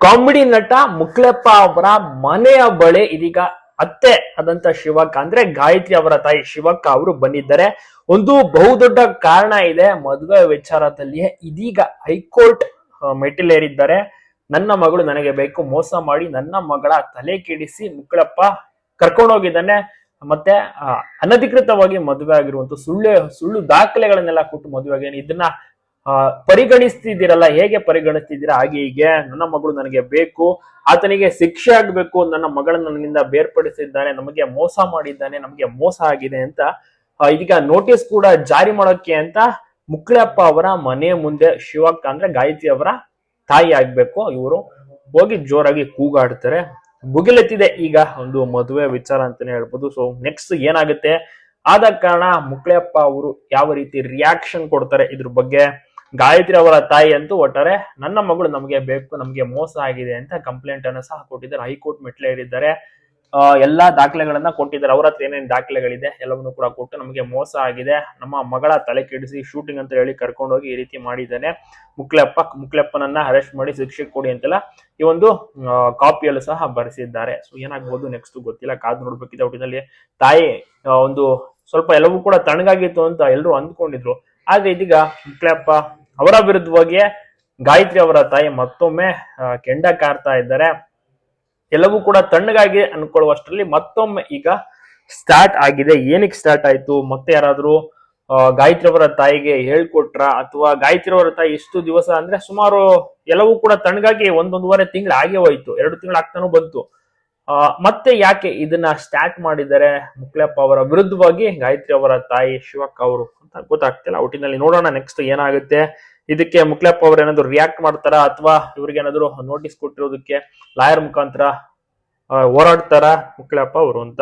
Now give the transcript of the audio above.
Comedy ನಟ ಮುಕ್ಲೆಪ್ಪ ಅವರ ಮನೆಯ ಬಳಿ ಇದೀಗ ಅತ್ತೆ ಆದಂತ ಶಿವಕ್ಕ, ಅಂದ್ರೆ ಗಾಯತ್ರಿ ಅವರ ತಾಯಿ ಶಿವಕ್ಕ ಅವರು ಬಂದಿದ್ದಾರೆ. ಒಂದು ಬಹುದೊಡ್ಡ ಕಾರಣ ಇದೆ, ಮದುವೆ ವಿಚಾರದಲ್ಲಿ ಇದೀಗ ಹೈಕೋರ್ಟ್ ಮೆಟ್ಟಿಲೇರಿದ್ದಾರೆ. ನನ್ನ ಮಗಳು ನನಗೆ ಬೇಕು, ಮೋಸ ಮಾಡಿ ನನ್ನ ಮಗಳ ತಲೆ ಕೆಡಿಸಿ ಮುಕ್ಳಪ್ಪ ಕರ್ಕೊಂಡೋಗಿದ್ದಾನೆ ಮತ್ತೆ ಅನಧಿಕೃತವಾಗಿ ಮದುವೆ ಆಗಿರುವಂತ ಸುಳ್ಳು ಸುಳ್ಳು ದಾಖಲೆಗಳನ್ನೆಲ್ಲ ಕೊಟ್ಟು ಮದುವೆ ಆಗಿದ್ದಾನೆ ಇದನ್ನ ಪರಿಗಣಿಸ್ತಿದ್ದೀರಲ್ಲ, ಹೇಗೆ ಪರಿಗಣಿಸ್ತಿದ್ದೀರಾ? ಹಾಗೆ ಹೀಗೆ ನನ್ನ ಮಗಳು ನನಗೆ ಬೇಕು, ಆತನಿಗೆ ಶಿಕ್ಷೆ ಆಗ್ಬೇಕು, ನನ್ನ ಮಗಳನ್ನ ನನ್ನಿಂದ ಬೇರ್ಪಡಿಸಿದ್ದಾನೆ, ನಮಗೆ ಮೋಸ ಮಾಡಿದ್ದಾನೆ, ನಮಗೆ ಮೋಸ ಆಗಿದೆ ಅಂತ ಇದೀಗ ನೋಟಿಸ್ ಕೂಡ ಜಾರಿ ಮಾಡೋಕೆ ಅಂತ ಮುಕ್ಳಪ್ಪ ಅವರ ಮನೆ ಮುಂದೆ ಶಿವಕ್ಕ ಅಂದ್ರೆ ಗಾಯತ್ರಿ ಅವರ ತಾಯಿ ಆಗ್ಬೇಕು. ಇವರು ಹೋಗಿ ಜೋರಾಗಿ ಕೂಗಾಡ್ತಾರೆ. ಭುಗಿಲೆತ್ತಿದೆ ಈಗ ಒಂದು ಮದುವೆ ವಿಚಾರ ಅಂತಾನೆ ಹೇಳ್ಬೋದು. ಸೊ ನೆಕ್ಸ್ಟ್ ಏನಾಗುತ್ತೆ? ಆದ ಕಾರಣ ಮುಕ್ಳಪ್ಪ ಅವರು ಯಾವ ರೀತಿ ರಿಯಾಕ್ಷನ್ ಕೊಡ್ತಾರೆ ಇದ್ರ ಬಗ್ಗೆ ಗಾಯತ್ರಿ ಅವರ ತಾಯಿ ಅಂತೂ ಒಟ್ಟಾರೆ, ನನ್ನ ಮಗಳು ನಮಗೆ ಬೇಕು, ನಮಗೆ ಮೋಸ ಆಗಿದೆ ಅಂತ ಕಂಪ್ಲೇಂಟ್ ಅನ್ನು ಸಹ ಕೊಟ್ಟಿದ್ದಾರೆ. ಹೈಕೋರ್ಟ್ ಮೆಟ್ಲೇರಿದ್ದಾರೆ ಎಲ್ಲಾ ದಾಖಲೆಗಳನ್ನ ಕೊಟ್ಟಿದ್ದಾರೆ. ಅವ್ರ ಹತ್ರ ಏನೇನು ದಾಖಲೆಗಳಿದೆ ಎಲ್ಲವನ್ನು ಕೂಡ ಕೊಟ್ಟು ನಮಗೆ ಮೋಸ ಆಗಿದೆ. ನಮ್ಮ ಮಗಳ ತಲೆ ಕೆಡಿಸಿ ಶೂಟಿಂಗ್ ಅಂತ ಹೇಳಿ ಕರ್ಕೊಂಡೋಗಿ ಈ ರೀತಿ ಮಾಡಿದ್ದಾನೆ. ಮುಕ್ಲೆಪ್ಪ, ಮುಕ್ಲೆಪ್ಪನನ್ನ ಅರೆಸ್ಟ್ ಮಾಡಿ ಶಿಕ್ಷೆ ಕೊಡಿ ಅಂತೆಲ್ಲ ಈ ಒಂದು ಕಾಪಿಯಲ್ಲೂ ಸಹ ಬರೆಸಿದ್ದಾರೆ. ಸೊ ಏನಾಗ್ಬೋದು ನೆಕ್ಸ್ಟ್ ಗೊತ್ತಿಲ್ಲ. ಕಾದು ನೋಡ್ಬೇಕಿದೆ. ಒಟ್ಟಿನಲ್ಲಿ ತಾಯಿ ಒಂದು ಸ್ವಲ್ಪ ಎಲ್ಲವೂ ಕೂಡ ತಣ್ಣಗಾಗಿತ್ತು ಅಂತ ಎಲ್ಲರೂ ಅಂದ್ಕೊಂಡಿದ್ರು. ಆದ್ರೆ ಇದೀಗ ಮುಕ್ಲೆಪ್ಪ ಅವರ ವಿರುದ್ಧವಾಗಿ ಗಾಯತ್ರಿ ಅವರ ತಾಯಿ ಮತ್ತೊಮ್ಮೆ ಕೆಂಡ ಕಾರ್ತಾ ಇದ್ದಾರೆ. ಎಲ್ಲವೂ ಕೂಡ ತಣ್ಣಗಾಗಿ ಅನ್ಕೊಳ್ಳುವಷ್ಟರಲ್ಲಿ ಮತ್ತೊಮ್ಮೆ ಈಗ ಸ್ಟಾರ್ಟ್ ಆಗಿದೆ. ಏನಕ್ಕೆ ಸ್ಟಾರ್ಟ್ ಆಯ್ತು? ಮತ್ತೆ ಯಾರಾದ್ರೂ ಗಾಯತ್ರಿ ಅವರ ತಾಯಿಗೆ ಹೇಳ್ಕೊಟ್ರ? ಅಥವಾ ಗಾಯತ್ರಿ ಅವರ ತಾಯಿ ಇಷ್ಟು ದಿವಸ ಅಂದ್ರೆ ಸುಮಾರು ಎಲ್ಲವೂ ಕೂಡ ತಣ್ಣಗಾಗಿ ಒಂದೊಂದುವರೆ ತಿಂಗಳು ಆಗೇ ಹೋಯ್ತು. ಎರಡು ತಿಂಗಳು ಆಗ್ತಾನೂ ಬಂತು. ಮತ್ತೆ ಯಾಕೆ ಇದನ್ನ ಸ್ಟಾರ್ಟ್ ಮಾಡಿದ್ದಾರೆ? ಮುಕ್ಲಪ್ಪ ಅವರ ವಿರುದ್ಧವಾಗಿ ಗಾಯತ್ರಿ ಅವರ ತಾಯಿ ಶಿವಕ್ಕ ಅವರು ಅಂತ ಗೊತ್ತಾಗ್ತಿಲ್ಲ. ಒಟ್ಟಿನಲ್ಲಿ ನೋಡೋಣ ನೆಕ್ಸ್ಟ್ ಏನಾಗುತ್ತೆ. ಇದಕ್ಕೆ ಮುಕ್ಲಪ್ಪ ಅವ್ರು ಏನಾದ್ರು ರಿಯಾಕ್ಟ್ ಮಾಡ್ತಾರಾ? ಅಥವಾ ಇವ್ರಿಗೆ ಏನಾದ್ರು ನೋಟಿಸ್ ಕೊಟ್ಟಿರೋದಕ್ಕೆ ಲಾಯರ್ ಮುಖಾಂತರ ಹೋರಾಡ್ತಾರ ಮುಕ್ಲಪ್ಪ ಅವರು ಅಂತ?